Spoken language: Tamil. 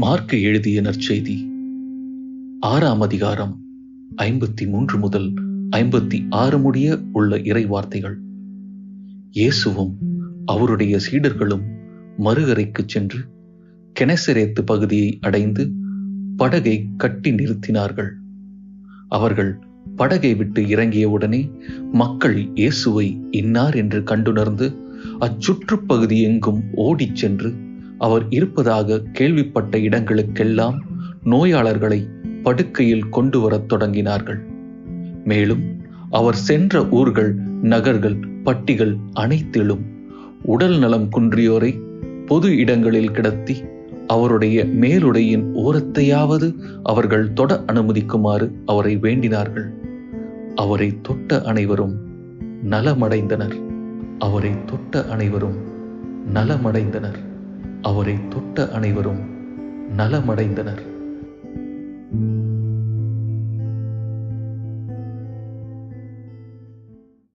மார்க்கு எழுதிய நற்செய்தி. ஆறாம் அதிகாரம் ஐம்பத்தி மூன்று முதல் ஐம்பத்தி ஆறு முடிய உள்ள இறை வார்த்தைகள் இயேசுவும் அவருடைய சீடர்களும் மறுகரைக்கு சென்று கெனசரேத்து பகுதியை அடைந்து படகை கட்டி நிறுத்தினார்கள். அவர்கள் படகை விட்டு இறங்கியவுடனே மக்கள் இயேசுவை இன்னார் என்று கண்டுணர்ந்து அச்சுற்றுப்பகுதி எங்கும் ஓடிச் சென்று அவர் இருப்பதாக கேள்விப்பட்ட இடங்களுக்கெல்லாம் நோயாளர்களை படுக்கையில் கொண்டு வரத் தொடங்கினார்கள். மேலும் அவர் சென்ற ஊர்கள் நகர்கள் பட்டிகள் அனைத்திலும் உடல் நலம் குன்றியோரை பொது இடங்களில் கிடத்தி அவருடைய மேலுடையின் ஓரத்தையாவது அவர்கள் தொட அனுமதிக்குமாறு அவரை வேண்டினார்கள். அவரை தொட்ட அனைவரும் நலமடைந்தனர். அவரை தொட்ட அனைவரும் நலமடைந்தனர். அவரை தொட்ட அனைவரும் நலமடைந்தனர்.